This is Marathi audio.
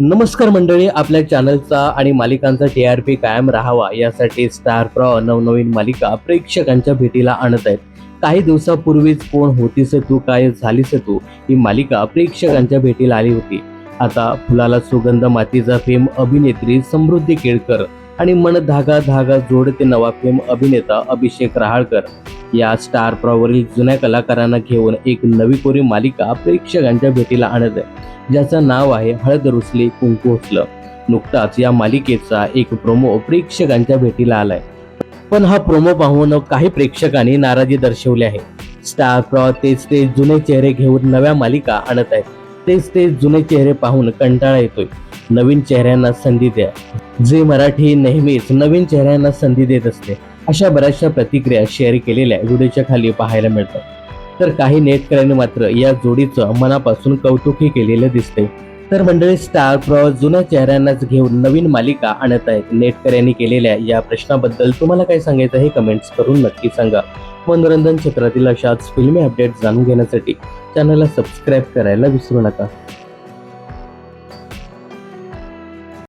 नमस्कार मंडळी आपल्या चॅनलचा आणि मालिकांचा टी आर पी कायम राहावा यासाठी स्टार प्रॉ नवनवीन मालिका प्रेक्षकांच्या भेटीला आणत आहेत. काही दिवसापूर्वीच कोण होतीस तू काय झालीस तू ही मालिका प्रेक्षकांच्या भेटीला आली होती. आता फुलाला सुगंध मातीचा फेम अभिनेत्री समृद्धी केळकर आणि मन धागा धागा जोडते नवा फेम अभिनेता अभिषेक रहाळकर. या स्टार प्रॉवरील जुन्या कलाकारांना घेऊन एक नवी कोरी मालिका प्रेक्षकांच्या भेटीला आणत आहे. ज्याचं नाव आहे हळद रुसली कुंकू उचलं. नुकताच या मालिकेचा एक प्रोमो प्रेक्षकांच्या भेटीला आलाय. पण हा प्रोमो पाहून काही प्रेक्षकांनी नाराजी दर्शवली आहे. स्टार प्रॉ तेच ते जुने चेहरे घेऊन नव्या मालिका आणत आहेत. तेच ते जुने चेहरे पाहून कंटाळा येतोय. नवीन चेहऱ्यांना संधी द्या. जे मराठी नेहमीच नवीन चेहऱ्यांना संधी देत असते अशा बऱ्याचशा प्रतिक्रिया शेअर केलेल्या व्हिडिओच्या खाली पाहायला मिळतात. तर काही नेटकऱ्यांनी मात्र या जोडीचं मनापासून कौतुकही केलेलं दिसते तर मंडळी स्टार प्रॉ जुन्या चेहऱ्यांनाच घेऊन नवीन मालिका आणत आहेत नेटकऱ्यांनी केलेल्या या प्रश्नाबद्दल तुम्हाला काय सांगायचं हे कमेंट्स करून नक्की सांगा. मनोरंजन क्षेत्रातील अशाच फिल्मी अपडेट जाणून घेण्यासाठी चॅनलला सबस्क्राईब करायला विसरू नका.